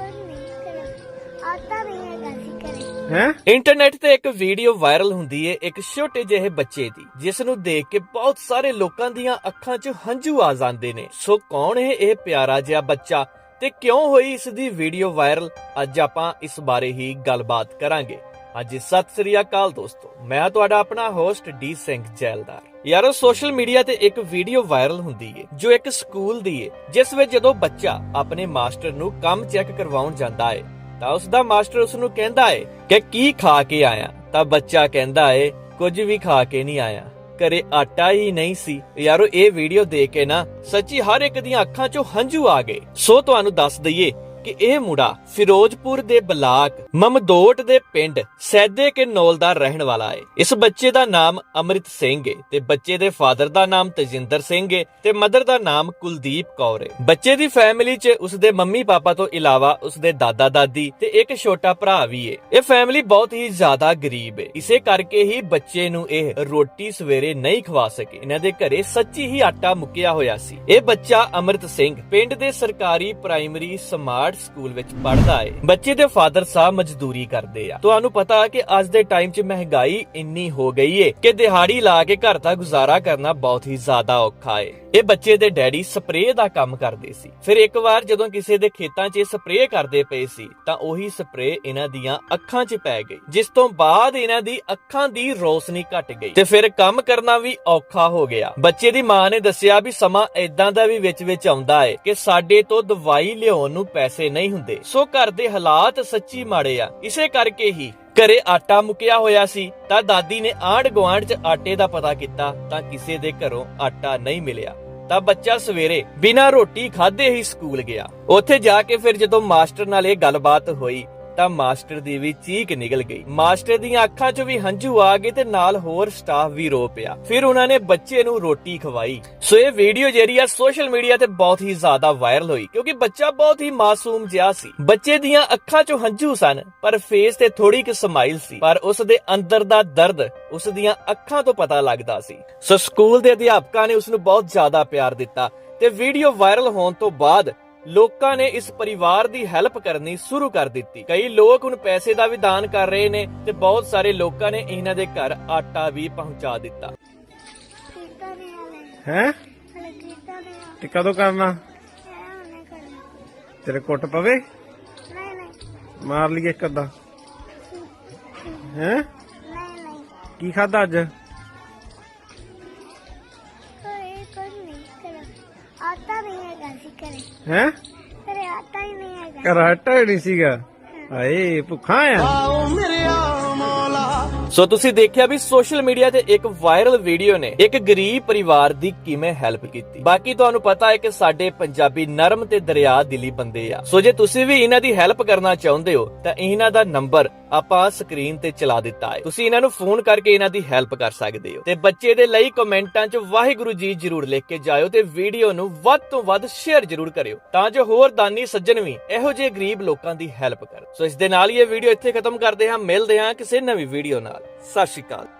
ਕੁਝ ਨਹੀਂ ਕਰਿਆ। ਆਤਾ ਨਹੀਂ ਹੈਗਾ ਸੀ ਕਰੇ ਹੈ? ਇੰਟਰਨੈਟ ਤੇ ਇੱਕ ਵੀਡੀਓ ਵਾਇਰਲ ਹੁੰਦੀ ਏ ਇੱਕ ਛੋਟੇ ਜਿਹੇ ਬੱਚੇ ਦੀ ਜਿਸ ਨੂੰ ਦੇਖ ਕੇ ਬਹੁਤ ਸਾਰੇ ਲੋਕਾਂ ਦੀਆਂ ਅੱਖਾਂ 'ਚ ਹੰਝੂ ਆ ਜਾਂਦੇ ਨੇ। ਸੋ ਕੌਣ ਹੈ ਇਹ ਪਿਆਰਾ ਜਿਹਾ ਬੱਚਾ ਤੇ ਕਿਉਂ ਹੋਈ ਇਸ ਦੀ ਵੀਡੀਓ ਵਾਇਰਲ? ਅੱਜ ਆਪਾਂ ਇਸ ਬਾਰੇ ਹੀ ਗੱਲਬਾਤ ਕਰਾਂਗੇ। ਹਾਂਜੀ ਸਤਿ ਸ੍ਰੀ ਅਕਾਲ ਦੋਸਤੋ, ਮੈਂ ਤੁਹਾਡਾ ਆਪਣਾ ਹੋਸਟ ਡੀ ਸਿੰਘ ਜੈਲਦਾਰ। ਯਾਰੋ ਸੋਸ਼ਲ ਮੀਡੀਆ ਤੇ ਇੱਕ ਵੀਡੀਓ ਵਾਇਰਲ ਹੁੰਦੀ ਹੈ ਜੋ ਇੱਕ ਸਕੂਲ ਦੀ ਏ, ਜਿਸ ਵਿੱਚ ਜਦੋਂ ਬੱਚਾ ਆਪਣੇ ਮਾਸਟਰ ਨੂੰ ਕੰਮ ਚੈੱਕ ਕਰਵਾਉਣ ਜਾਂਦਾ ਏ, ਤਾਂ ਉਸ ਦਾ ਮਾਸਟਰ ਉਸ ਨੂੰ ਕਹਿੰਦਾ ਹੈ ਕਿ ਕੀ ਖਾ ਕੇ ਆਇਆ? ਤਾਂ ਬੱਚਾ ਕਹਿੰਦਾ ਹੈ ਕੁਝ ਵੀ ਖਾ ਕੇ ਨਹੀਂ ਆਇਆ। ਘਰੇ ਆਟਾ ਹੀ ਨਹੀਂ ਸੀ। ਯਾਰੋ, ਇਹ ਵੀਡੀਓ ਦੇਖ ਕੇ ਨਾ ਸੱਚੀ ਹਰ ਇੱਕ ਦੀਆਂ ਅੱਖਾਂ 'ਚੋਂ ਹੰਝੂ ਆ ਗਏ। ਸੋ ਤੁਹਾਨੂੰ ਦੱਸ ਦਈਏ ਕਿ ਇਹ ਮੁੰਡਾ ਫਿਰੋਜ਼ਪੁਰ ਦੇ ਬਲਾਕ ਮਮਦੋਟ ਦੇ ਪਿੰਡ ਸੈਦੇ ਕੇ ਦਾ ਰਹਿਣ ਵਾਲਾ ਹੈ ਇਸ ਬੱਚੇ ਦਾ ਨਾਮ ਅਮਰਿਤ ਸਿੰਘ ਏ ਤੇ ਬੱਚੇ ਦੇ ਫਾਦਰ ਦਾ ਨਾਮ ਤਜਿੰਦਰ ਸਿੰਘ ਏ ਤੇ ਮਦਰ ਦਾ ਨਾਮ ਕੁਲਦੀਪ ਕੌਰ ਏ। ਬੱਚੇ ਦੀ ਫੈਮਿਲੀ 'ਚ ਉਸਦੇ ਮੰਮੀ ਪਾਪਾ ਤੋਂ ਇਲਾਵਾ ਉਸਦੇ ਦਾਦਾ ਦਾਦੀ ਤੇ ਇੱਕ ਛੋਟਾ ਭਰਾ ਵੀ ਏ। ਇਹ ਫੈਮਿਲੀ ਬਹੁਤ ਹੀ ਜ਼ਿਆਦਾ ਗਰੀਬ ਏ। ਇਸੇ ਕਰਕੇ ਹੀ ਬੱਚੇ ਨੂੰ ਇਹ ਰੋਟੀ ਸਵੇਰੇ ਨਹੀਂ ਖਵਾ ਸਕੇ। ਇਹਨਾਂ ਦੇ ਘਰੇ ਸੱਚੀ ਹੀ ਆਟਾ ਮੁੱਕਿਆ ਹੋਇਆ ਸੀ। ਇਹ ਬੱਚਾ ਅਮਰਿਤ ਸਿੰਘ ਪਿੰਡ ਦੇ ਸਰਕਾਰੀ ਪ੍ਰਾਇਮਰੀ ਸਮਾਰਟ ਸਕੂਲ ਵਿੱਚ ਪੜ੍ਹਦਾ ਏ। ਬੱਚੇ ਦੇ ਫਾਦਰ ਸਾਹਿਬ ਮਜ਼ਦੂਰੀ ਕਰਦੇ ਆ। ਤੁਹਾਨੂੰ ਪਤਾ ਕਿ ਅੱਜ ਦੇ ਟਾਈਮ 'ਚ ਮਹਿੰਗਾਈ ਇੰਨੀ ਹੋ ਗਈ ਏ ਕਿ ਦਿਹਾੜੀ ਲਾ ਕੇ ਘਰ ਦਾ ਗੁਜ਼ਾਰਾ ਕਰਨਾ ਬਹੁਤ ਹੀ ਜ਼ਿਆਦਾ ਔਖਾ ਏ। ਇਹ ਬੱਚੇ ਦੇ ਡੈਡੀ ਸਪਰੇਅ ਦਾ ਕੰਮ ਕਰਦੇ ਸੀ। ਫਿਰ ਇੱਕ ਵਾਰ ਜਦੋਂ ਕਿਸੇ ਦੇ ਖੇਤਾਂ 'ਚ ਸਪਰੇਅ ਕਰਦੇ ਪਏ ਸੀ, ਤਾਂ ਉਹੀ ਸਪਰੇਅ ਇਹਨਾਂ ਦੀਆਂ ਅੱਖਾਂ 'ਚ ਪੈ ਗਈ, ਜਿਸ ਤੋਂ ਬਾਅਦ ਇਹਨਾਂ ਦੀ ਅੱਖਾਂ ਦੀ ਰੋਸ਼ਨੀ ਘਟ ਗਈ। ਤੇ ਫਿਰ ਕੰਮ ਕਰਨਾ ਵੀ ਔਖਾ ਹੋ ਗਿਆ। ਬੱਚੇ ਦੀ ਮਾਂ ਨੇ ਦੱਸਿਆ ਵੀ ਸਮਾਂ ਇਦਾਂ ਦਾ ਵੀ ਵਿੱਚ ਵਿੱਚ ਆਉਂਦਾ ਏ ਕਿ ਸਾਡੇ ਤੋਂ ਦਵਾਈ ਲਿਆਉਣ ਨੂੰ ਪੈਸੇ ਨਹੀਂ ਹੁੰਦੇ। ਸੋ ਘਰ ਦੇ ਹਾਲਾਤ ਸੱਚੀ ਮਾੜੇ ਆ। ਇਸੇ ਕਰਕੇ ਹੀ ਘਰੇ ਆਟਾ ਮੁਕਿਆ ਹੋਇਆ ਸੀ। ਤਾਂ ਦਾਦੀ ਨੇ ਆਂਢ ਗੁਆਂਢ 'ਚ ਆਟੇ ਦਾ ਪਤਾ ਕੀਤਾ ਤਾਂ ਕਿਸੇ ਦੇ ਘਰੋਂ ਆਟਾ ਨਹੀਂ ਮਿਲਿਆ। ਤਾਂ ਬੱਚਾ ਸਵੇਰੇ ਬਿਨਾਂ ਰੋਟੀ ਖਾਧੇ ਹੀ ਸਕੂਲ ਗਿਆ। ਉੱਥੇ ਜਾ ਕੇ ਫਿਰ ਜਦੋਂ ਮਾਸਟਰ ਨਾਲ ਇਹ ਗੱਲਬਾਤ ਹੋਈ ਤਾਂ ਮਾਸਟਰ ਦੀ ਵੀ ਚੀਕ ਨਿਕਲ ਗਈ। ਮਾਸਟਰ ਦੀਆਂ ਅੱਖਾਂ 'ਚ ਵੀ ਹੰਝੂ ਆ ਗਏ ਤੇ ਨਾਲ ਹੋਰ ਸਟਾਫ ਵੀ ਰੋ ਪਿਆ। ਫਿਰ ਉਹਨਾਂ ਨੇ ਬੱਚੇ ਨੂੰ ਰੋਟੀ ਖਵਾਈ। ਸੋ ਇਹ ਵੀਡੀਓ ਜਿਹੜੀ ਆ ਸੋਸ਼ਲ ਮੀਡੀਆ ਤੇ ਬਹੁਤ ਹੀ ਜ਼ਿਆਦਾ ਵਾਇਰਲ ਹੋਈ, ਕਿਉਂਕਿ ਬੱਚਾ ਬਹੁਤ ਹੀ ਮਾਸੂਮ ਜਿਹਾ ਸੀ। ਬੱਚੇ ਦੀਆਂ ਅੱਖਾਂ ਚ ਹੰਝੂ ਸਨ, ਪਰ ਫੇਸ ਤੇ ਥੋੜੀ ਕਿ ਸਮਾਈਲ ਸੀ। ਪਰ ਉਸ ਦੇ ਅੰਦਰ ਦਾ ਦਰਦ ਉਸ ਦੀਆਂ ਅੱਖਾਂ ਤੋਂ ਪਤਾ ਲੱਗਦਾ ਸੀ। ਸੋ ਸਕੂਲ ਦੇ ਅਧਿਆਪਕਾਂ ਨੇ ਉਸ ਨੂੰ ਬਹੁਤ ਜ਼ਿਆਦਾ ਪਿਆਰ ਦਿੱਤਾ ਤੇ ਵੀਡੀਓ ਵਾਇਰਲ ਹੋਣ ਤੋਂ ਬਾਅਦ ਲੋਕਾਂ ਨੇ ਇਸ ਪਰਿਵਾਰ ਦੀ ਹੈਲਪ ਕਰਨੀ ਸ਼ੁਰੂ ਕਰ ਦਿੱਤੀ। ਕਈ ਲੋਕ ਹੁਣ ਪੈਸੇ ਦਾ ਵੀ ਦਾਨ ਕਰ ਰਹੇ ਨੇ ਤੇ ਬਹੁਤ ਸਾਰੇ ਲੋਕਾਂ ਨੇ ਇਹਨਾਂ ਦੇ ਘਰ ਆਟਾ ਵੀ ਪਹੁੰਚਾ ਦਿੱਤਾ। ਹੈ? ਤੇ ਕਦੋਂ ਕਰਨਾ? ਤੇਰੇ ਕੁੱਟ ਪਵੇ? ਨਹੀਂ ਨਹੀਂ। ਮਾਰ ਲਈਏ ਇੱਕ ਅੱਧਾ। ਹੈ। ਨਹੀਂ ਨਹੀਂ। ਕੀ ਖਾਦਾ ਅੱਜ? ਹੈਗਾ ਸੀ ਕਰੇ ਹੈ? ਕਰੇ ਆਤਾ ਹੀ ਨਹੀਂ ਹੈਗਾ। ਕਰਾਟਾ ਹੀ ਨਹੀਂ ਸੀਗਾ? ਹਾਏ ਭੁੱਖਾ ਆ। ਸੋ ਤੁਸੀਂ ਦੇਖਿਆ ਵੀ ਸੋਸ਼ਲ ਮੀਡੀਆ ਤੇ ਇੱਕ ਵਾਇਰਲ ਵੀਡੀਓ ਨੇ ਇੱਕ ਗਰੀਬ ਪਰਿਵਾਰ ਦੀ ਕਿਵੇਂ ਹੈਲਪ ਕੀਤੀ। ਬਾਕੀ ਤੁਹਾਨੂੰ ਪਤਾ ਹੈ ਕਿ ਸਾਡੇ ਪੰਜਾਬੀ ਨਰਮ ਤੇ ਦਰਿਆ ਦਿਲੀ ਬੰਦੇ ਆ। ਸੋ ਜੇ ਤੁਸੀਂ ਵੀ ਇਹਨਾਂ ਦੀ ਹੈਲਪ ਕਰਨਾ ਚਾਹੁੰਦੇ ਹੋ, ਤਾਂ ਇਹਨਾਂ ਦਾ ਨੰਬਰ ਆਪਾਂ ਸਕਰੀਨ ਤੇ ਚਲਾ ਦਿੱਤਾ ਹੈ। ਤੁਸੀਂ ਇਹਨਾਂ ਨੂੰ ਫੋਨ ਕਰਕੇ ਇਹਨਾਂ ਦੀ ਹੈਲਪ ਕਰ ਸਕਦੇ ਹੋ। ਤੇ ਬੱਚੇ ਦੇ ਲਈ ਕਮੈਂਟਾਂ 'ਚ ਵਾਹਿਗੁਰੂ ਜੀ ਜਰੂਰ ਲਿਖ ਕੇ ਜਾਇਓ ਤੇ ਵੀਡੀਓ ਨੂੰ ਵੱਧ ਤੋਂ ਵੱਧ ਸ਼ੇਅਰ ਜਰੂਰ ਕਰਿਓ। ਤਾਂ ਜੋ ਹੋਰ ਦਾਨੀ ਸੱਜਣ ਵੀ ਇਹੋ ਜਿਹੇ ਗਰੀਬ ਲੋਕਾਂ ਦੀ ਹੈਲਪ ਕਰਨ। ਸੋ ਇਸ ਦੇ ਨਾਲ ਹੀ ਇਹ ਵੀਡੀਓ ਇੱਥੇ ਖਤਮ ਕਰਦੇ ਹਾਂ। ਮਿਲਦੇ ਹਾਂ ਕਿਸੇ ਨਵੀਂ ਵੀਡੀਓ ਨਾਲ। ਸਤਿ ਸ਼੍ਰੀ ਅਕਾਲ।